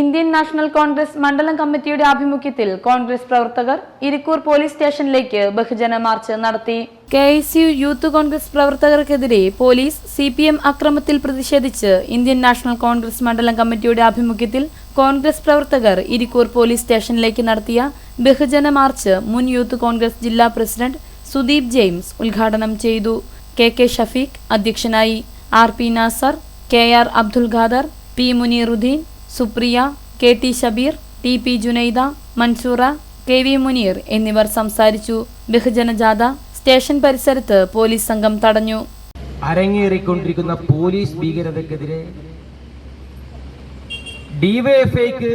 Indian national Congress മണ്ഡലം കമ്മിറ്റിയുടെ ആഭിമുഖ്യത്തിൽ കോൺഗ്രസ് പ്രവർത്തകർ ഇരിക്കൂർ പോലീസ് സ്റ്റേഷനിലേക്ക് ബഹുജന മാർച്ച് നടത്തി. K S U youth Congress പ്രവർത്തകർക്കെതിരെ police C P M അക്രമത്തിൽ പ്രതിഷേധിച്ച് ഇന്ത്യൻ നാഷണൽ കോൺഗ്രസ് മണ്ഡലം കമ്മിറ്റിയുടെ ആഭിമുഖ്യത്തിൽ കോൺഗ്രസ് പ്രവർത്തകർ ഇരിക്കൂർ പോലീസ് സ്റ്റേഷനിലേക്ക് നടത്തിയ ബഹുജന മാർച്ച് മുൻ യൂത്ത് കോൺഗ്രസ് ജില്ലാ പ്രസിഡന്റ് സുദീപ് ജെയിംസ് ഉദ്ഘാടനം ചെയ്തു. കെ കെ ഷഫീഖ് അധ്യക്ഷനായി R P Nasar K R Abdul Khader P Muneeruddin Supriya K T Shabeer T P Junaida Mansoora K V Muneer എന്നിവർ സംസാരിച്ചു. ബഹുജന ജാഥ സ്റ്റേഷൻ പരിസരത്ത് പോലീസ് സംഘം തടഞ്ഞു. അരങ്ങേറിക്കൊണ്ടിരിക്കുന്ന പോലീസ് ഭീകരതക്കെതിരെ ഡിവൈഎഫ്ഐക്ക്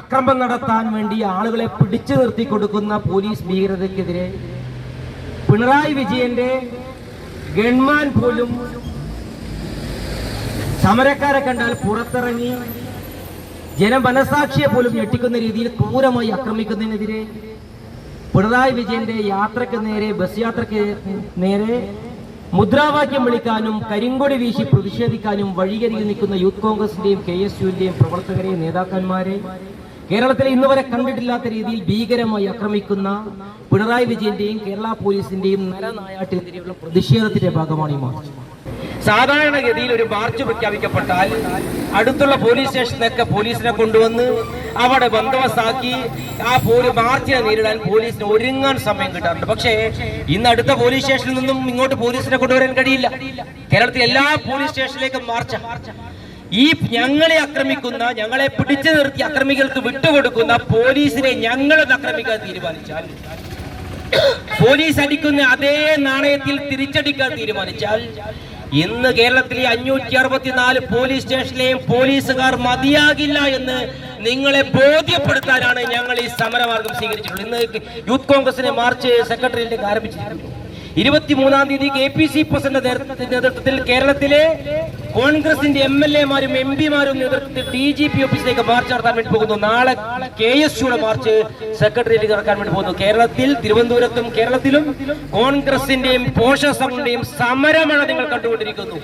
അക്രമം നടത്താൻ വേണ്ടി ആളുകളെ പിടിച്ചു നിർത്തി കൊടുക്കുന്ന പോലീസ് ഭീകരതക്കെതിരെ പിണറായി വിജയന്റെ ഗൺമാൻ പോലും സമരക്കാരെ കണ്ടാൽ പുറത്തിറങ്ങി ജനമനസാക്ഷിയെ പോലും ഞെട്ടിക്കുന്ന രീതിയിൽ ക്രൂരമായി ആക്രമിക്കുന്നതിനെതിരെ പിണറായി വിജയന്റെ യാത്രയ്ക്ക് നേരെ ബസ് യാത്രയ്ക്ക് നേരെ മുദ്രാവാക്യം വിളിക്കാനും കരിങ്കൊടി വീശി പ്രതിഷേധിക്കാനും വഴികരികിൽ നിൽക്കുന്ന യൂത്ത് കോൺഗ്രസിന്റെയും കെ എസ് യുവിന്റെയും പ്രവർത്തകരെ നേതാക്കന്മാരെ കേരളത്തിൽ ഇന്ന് വരെ കണ്ടിട്ടില്ലാത്ത രീതിയിൽ ഭീകരമായി ആക്രമിക്കുന്ന പിണറായി വിജയന്റെയും കേരള പോലീസിന്റെയും നരനായാട്ടിനെതിരെയുള്ള പ്രതിഷേധത്തിന്റെ ഭാഗമാണ് ഈ മാർച്ച്. സാധാരണഗതിയിൽ ഒരു മാർച്ച് പ്രഖ്യാപിക്കപ്പെട്ടാൽ അടുത്തുള്ള പോലീസ് സ്റ്റേഷനൊക്കെ പോലീസിനെ കൊണ്ടുവന്ന് അവിടെ ബന്ദോബസ്താക്കി ആ പോലീസ് മാർച്ചിനെ നേരിടാൻ പോലീസിന് ഒരുങ്ങാൻ സമയം കിട്ടാറുണ്ട്. പക്ഷേ ഇന്ന് അടുത്ത പോലീസ് സ്റ്റേഷനിൽ നിന്നും ഇങ്ങോട്ട് പോലീസിനെ കൊണ്ടുവരാൻ കഴിയില്ല. കേരളത്തിലെ എല്ലാ പോലീസ് സ്റ്റേഷനിലേക്കും മാർച്ച. ഈ ഞങ്ങളെ ആക്രമിക്കുന്ന ഞങ്ങളെ പിടിച്ചു നിർത്തി അക്രമികൾക്ക് വിട്ടുകൊടുക്കുന്ന പോലീസിനെ ഞങ്ങളൊന്ന് ആക്രമിക്കാൻ തീരുമാനിച്ചാൽ പോലീസ് അടിക്കുന്ന അതേ നാണയത്തിൽ തിരിച്ചടിക്കാൻ തീരുമാനിച്ചാൽ ഇന്ന് കേരളത്തിലെ അഞ്ഞൂറ്റി അറുപത്തിനാല് പോലീസ് സ്റ്റേഷനിലെയും പോലീസുകാർ മതിയാകില്ല എന്ന് നിങ്ങളെ ബോധ്യപ്പെടുത്താനാണ് ഞങ്ങൾ ഈ സമരമാർഗം സ്വീകരിച്ചിട്ടുള്ളത്. ഇന്ന് യൂത്ത് കോൺഗ്രസിനെ മാർച്ച് സെക്രട്ടറിയിലേക്ക് ആരംഭിച്ചിട്ടുണ്ട് ഇരുപത്തിമൂന്നാം തീയതി കെ പി സി പ്രസിഡന്റ് നേതൃത്വത്തിൽ കേരളത്തിലെ കോൺഗ്രസിന്റെ എം എൽ എമാരും എം പിമാരും നേതൃത്വത്തിൽ ഡി ജി പി ഓഫീസിലേക്ക് മാർച്ച് നടത്താൻ വേണ്ടി പോകുന്നു. നാളെ കെ എസ് യുടെ മാർച്ച് സെക്രട്ടറിയേറ്റ് നടക്കാൻ വേണ്ടി പോകുന്നു. കേരളത്തിൽ തിരുവനന്തപുരത്തും കേരളത്തിലും കോൺഗ്രസിന്റെയും പോഷക സമരമാണ് നിങ്ങൾ കണ്ടുകൊണ്ടിരിക്കുന്നു.